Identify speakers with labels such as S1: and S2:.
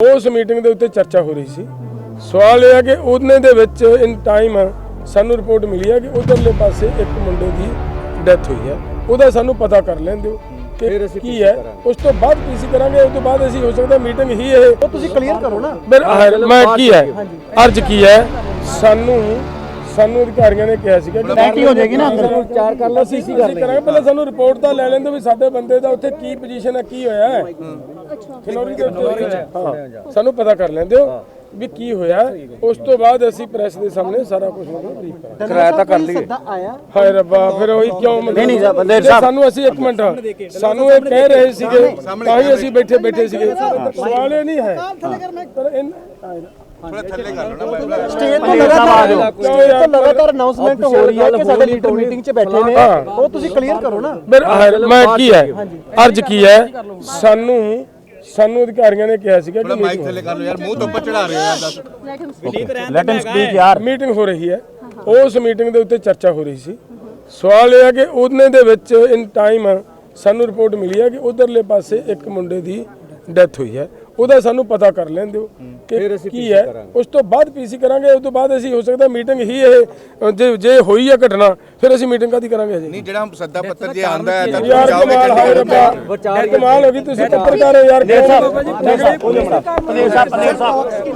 S1: ਉਸ ਮੀਟਿੰਗ ਦੇ ਉੱਤੇ ਚਰਚਾ ਹੋ ਰਹੀ ਸੀ। ਸਵਾਲ ਇਹ ਹੈ ਕਿ ਉਹਨੇ ਦੇ ਵਿੱਚ ਇਨ ਟਾਈਮ ਸਾਨੂੰ ਰਿਪੋਰਟ ਮਿਲੀ ਹੈ ਕਿ ਉਧਰਲੇ ਪਾਸੇ ਇੱਕ ਮੁੰਡੇ ਦੀ ਡੈਥ ਹੋਈ ਹੈ ਉਹਦਾ ਸਾਨੂੰ ਪਤਾ ਕਰ ਲੈਣ ਦਿਓ ਕਿ ਕੀ ਹੈ। ਉਸ ਤੋਂ ਬਾਅਦ ਪੀਸੀ ਕਰਾਂਗੇ ਉਸ ਤੋਂ ਬਾਅਦ ਅਸੀਂ ਹੋ ਸਕਦਾ ਮੀਟਿੰਗ ਹੀ ਇਹ
S2: ਉਹ ਤੁਸੀਂ ਕਲੀਅਰ ਕਰੋ ਨਾ।
S1: ਮੈਂ ਕੀ ਹੈ? ਅਰਜ ਕੀ ਹੈ? ਸਾਨੂੰ ਸਾਨੂੰ ਅਧਿਕਾਰੀਆਂ ਨੇ ਕਿਹਾ ਸੀਗਾ ਕਿ
S2: Battery ਹੋ ਜਾਏਗੀ ਨਾ ਅੰਦਰ।
S1: ਚਾਰ ਕਰ ਲਓ ਅਸੀਂ ਅਸੀਂ ਕਰਾਂਗੇ ਪਹਿਲਾਂ ਸਾਨੂੰ ਰਿਪੋਰਟ ਤਾਂ ਲੈ ਲੈਂਦੇ ਵੀ ਸਾਡੇ ਬੰਦੇ ਦਾ ਉੱਥੇ ਕੀ ਪੋਜੀਸ਼ਨ ਹੈ ਕੀ ਹੋਇਆ ਹੈ। ਖਿਲੌਰੀ ਦੇ ਉੱਤੇ ਹਾਂ ਸਾਨੂੰ ਪਤਾ ਕਰ ਲੈਂਦੇ ਹੋ। ਵੀ ਕੀ ਹੋਇਆ ਉਸ ਤੋਂ ਬਾਅਦ ਅਸੀਂ ਪ੍ਰੈਸ ਦੇ ਸਾਹਮਣੇ ਸਾਰਾ ਕੁਝ ਉਹਨਾਂ ਨੂੰ ਬਰੀਫ ਕਰਾਂਗੇ
S2: ਕਿਰਾਇਆ ਤਾਂ ਕਰ ਲਈ ਸੱਦਾ ਆਇਆ?
S1: ਹਾਏ ਰੱਬਾ ਫਿਰ ਉਹੀ ਕਿਉਂ
S2: ਨਹੀਂ, ਨਹੀਂ ਸਾਹਿਬ, ਬੰਦੇ
S1: ਜੇ
S2: ਸਾਹਿਬ।
S1: ਸਾਨੂੰ ਅਸੀਂ ਇੱਕ ਮਿੰਟ ਸਾਨੂੰ ਇਹ ਕਹਿ ਰਹੇ ਸੀਗੇ ਤਾਂ ਹੀ ਅਸੀਂ ਬੈਠੇ ਬੈਠੇ ਸੀਗੇ। ਸਵਾਲ ਇਹ ਨਹੀਂ ਹੈ। ਪਰ ਇਨ
S2: ਸਟੇਜ ਤੋਂ ਲਗਾਤਾਰ ਸਟੇਜ ਤੋਂ ਲਗਾਤਾਰ ਅਨਾਉਂਸਮੈਂਟ ਹੋ ਰਹੀ ਹੈ ਕਿ ਸਾਡੇ ਲੀਡਰ ਮੀਟਿੰਗ 'ਚ ਬੈਠੇ ਨੇ। ਉਹ ਤੁਸੀਂ ਕਲੀਅਰ ਕਰੋ ਨਾ।
S1: ਫਿਰ ਆਹ ਮੈਂ ਕੀ ਹੈ? ਅਰਜ ਕੀ ਹੈ? ਸਾਨੂੰ ਸਾਨੂੰ ਅਧਿਕਾਰੀਆਂ ਨੇ ਕਿਹਾ ਸੀਗਾ ਕਿ
S3: ਮਾਈਕ ਥੱਲੇ ਕਰ ਲਓ ਯਾਰ ਮੂੰਹ ਤੋਂ ਉੱਪਰ ਚੜਾ ਰਹੇ ਹੋ ਯਾਰ ਦੱਸ।
S2: ਲੈਟ ਹਿਮ ਸਪੀਕ ਯਾਰ।
S1: ਮੀਟਿੰਗ ਹੋ ਰਹੀ ਹੈ। ਉਸ ਮੀਟਿੰਗ ਦੇ ਉੱਤੇ ਚਰਚਾ ਹੋ ਰਹੀ ਸੀ। ਸਵਾਲ ਇਹ ਹੈ ਕਿ ਉਹਨੇ ਦੇ ਵਿੱਚ ਇਨ ਟਾਈਮ ਸਾਨੂੰ ਰਿਪੋਰਟ ਮਿਲੀ ਹੈ ਕਿ ਉਧਰਲੇ ਪਾਸੇ ਇੱਕ ਮੁੰਡੇ ਦੀ ਡੈਥ ਹੋਈ ਹੈ। ਉਹਦਾ ਸਾਨੂੰ ਪਤਾ ਕਰ ਲੈਣ ਦਿਓ ਕਿ ਕੀ ਹੈ। ਉਸ ਤੋਂ ਬਾਅਦ ਪੀਸੀ ਕਰਾਂਗੇ ਉਸ ਤੋਂ ਬਾਅਦ ਅਸੀਂ ਹੋ ਸਕਦਾ ਮੀਟਿੰਗ ਹੀ ਇਹ ਜੇ ਜੇ ਹੋਈ ਹੈ ਘਟਨਾ ਫਿਰ ਅਸੀਂ ਮੀਟਿੰਗ ਕਾਦੀ ਕਰਾਂਗੇ ਅਜੇ
S3: ਨਹੀਂ ਜਿਹੜਾ ਸੱਦਾ ਪੱਤਰ ਜੇ ਆਂਦਾ ਹੈ ਤਾਂ
S1: ਯਾਰ
S3: ਜਾਓਗੇ
S1: ਕਮਾਲ ਹਾਏ
S3: ਕੰਟਰੋਲ
S1: ਰੱਬਾ ਕਮਾਲ ਹੋ ਗਈ ਤੁਸੀਂ ਪੱਤਰਕਾਰ ਹੋ ਯਾਰ
S2: ਪਨੇਰ ਸਾਹਿਬ ਪਨੇਰ ਸਾਹਿਬ।